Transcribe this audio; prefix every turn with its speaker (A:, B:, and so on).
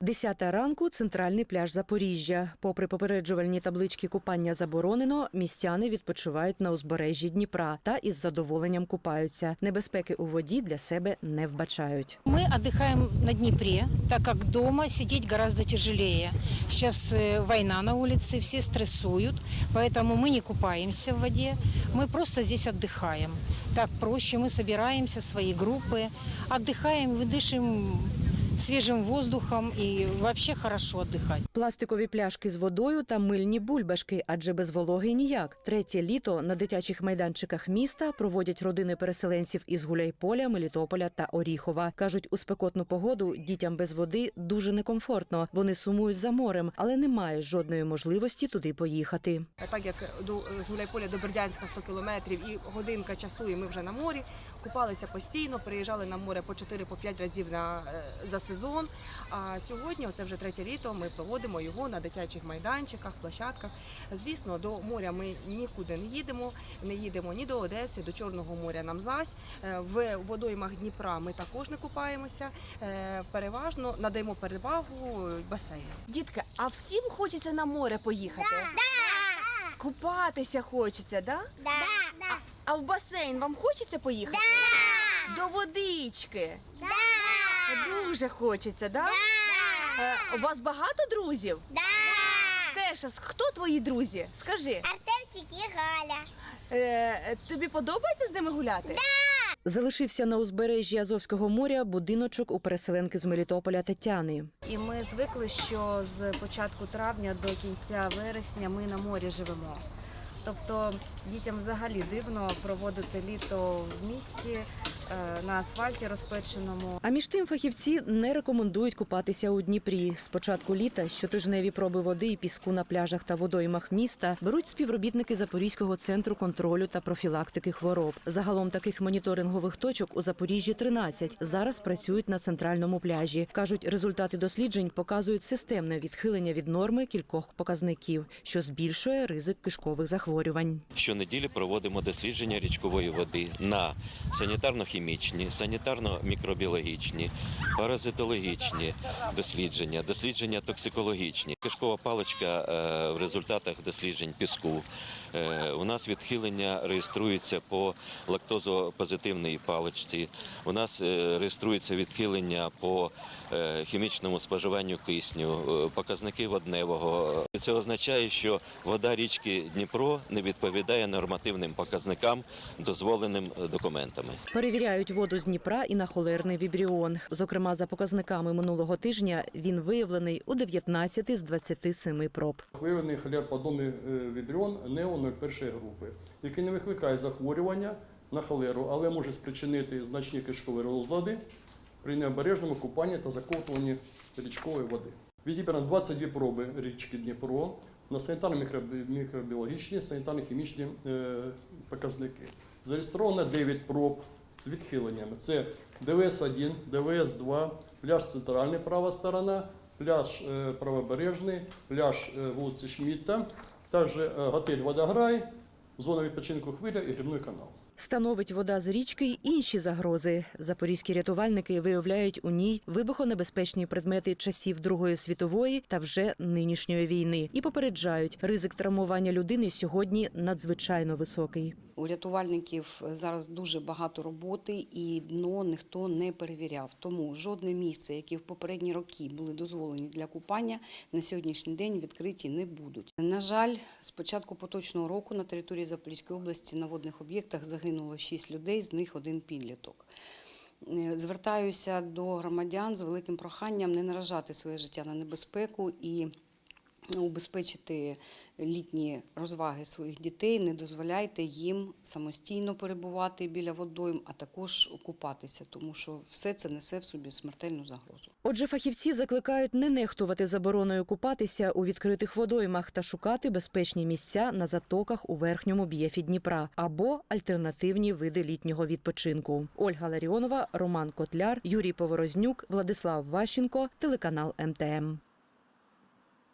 A: Десята ранку центральний пляж Запоріжжя. Попри попереджувальні таблички купання заборонено, містяни відпочивають на узбережжі Дніпра та із задоволенням купаються. Небезпеки у воді для себе не вбачають.
B: Мы отдыхаем на Днепре, так как дома сидеть гораздо тяжелее. Сейчас э, война на улице, все стрессуют, поэтому мы не купаемся в воде, мы просто здесь отдыхаем. Так проще, мы собираемся, свои группы, отдыхаем, выдышим свежим воздухом и вообще хорошо отдыхать.
A: Пластикові пляшки з водою та мильні бульбашки, адже без вологи ніяк. Третє літо на дитячих майданчиках міста проводять родини переселенців із Гуляйполя, Мелітополя та Оріхова. кажуть, у спекотну погоду дітям без води дуже некомфортно. Вони сумують за морем, але немає жодної можливості туди поїхати.
C: так як до з Гуляйполя до Бердянська 100 кілометрів і годинка часу, і ми вже на морі. Купалися постійно, приїжджали на море по 4-5 разів на е, за сезон. А сьогодні, оце вже третє літо, ми проводимо його на дитячих майданчиках, площадках. Звісно, до моря ми нікуди не їдемо. Не їдемо ні до Одеси, до Чорного моря нам зась. Е, В водоймах Дніпра ми також не купаємося. Е, Переважно надаємо перевагу басейнам.
D: Дітка, а всім хочеться на море поїхати? Купатися хочеться, да?
E: Да.
D: А в басейн вам хочеться поїхати? До водички. Дуже хочеться, да? Е, У вас багато друзів?
E: Да.
D: Стеша, хто твої друзі? Скажи,
E: Артемчик і Галя.
D: е, тобі подобається з ними гуляти?
A: Залишився на узбережжі Азовського моря будиночок у переселенки з Мелітополя Тетяни.
F: І ми звикли, що з початку травня до кінця вересня ми на морі живемо. Тобто дітям взагалі дивно проводити літо в місті на асфальті розпеченому.
A: А між тим фахівці не рекомендують купатися у Дніпрі. З початку літа щотижневі проби води і піску на пляжах та водоймах міста беруть співробітники Запорізького центру контролю та профілактики хвороб. Загалом таких моніторингових точок у Запоріжжі 13. Зараз працюють на центральному пляжі. кажуть, результати досліджень показують системне відхилення від норми кількох показників, що збільшує ризик кишкових захворювань.
G: Щонеділі проводимо дослідження річкової води на санітарно-хімічні, санітарно-мікробіологічні, паразитологічні дослідження, дослідження токсикологічні. Кишкова паличка е, в результатах досліджень піску. Е, У нас відхилення реєструється по лактозопозитивній паличці. У нас е, реєструється відхилення по хімічному споживанню кисню, показники водневого. Це означає, що вода річки Дніпро не відповідає нормативним показникам, дозволеним документами.
A: Перевіряють воду з Дніпра і на холерний вібріон. Зокрема, за показниками минулого тижня він виявлений у 19 з 27 проб.
H: Виявлений холерподобний е, вібріон нео 01 групи, який не викликає захворювання на холеру, але може спричинити значні кишкові розлади при необережному купанні та заковтуванні річкової води. Відібрано 22 проби річки Дніпро на санітарно-мікробіологічні, санітарно-хімічні е, показники. Зареєстровано 9 проб з відхиленнями. Це ДВС-1, ДВС-2, пляж центральний права сторона, пляж е, правобережний, пляж е, вулиці Шмітта, також е, готель Водограй, зона відпочинку хвиля і грибний канал.
A: Становить вода з річки й інші загрози. Запорізькі рятувальники виявляють у ній вибухонебезпечні предмети часів Другої світової та вже нинішньої війни і попереджають, ризик травмування людини сьогодні надзвичайно високий.
I: У рятувальників зараз дуже багато роботи і дно ніхто не перевіряв. Тому жодне місце, які в попередні роки були дозволені для купання, на сьогоднішній день відкриті не будуть. На жаль, з початку поточного року на території Запорізької області на водних об'єктах загинуло 6 людей, з них один підліток. Е, Звертаюся до громадян з великим проханням не наражати своє життя на небезпеку і убезпечити літні розваги своїх дітей, не дозволяйте їм самостійно перебувати біля водойм, а також купатися, тому що все це несе в собі смертельну загрозу.
A: Отже, фахівці закликають не нехтувати забороною купатися у відкритих водоймах та шукати безпечні місця на затоках у верхньому б'єфі Дніпра або альтернативні види літнього відпочинку. Ольга Ларіонова, Роман Котляр, Юрій Поворознюк, Владислав Ващенко, телеканал МТМ.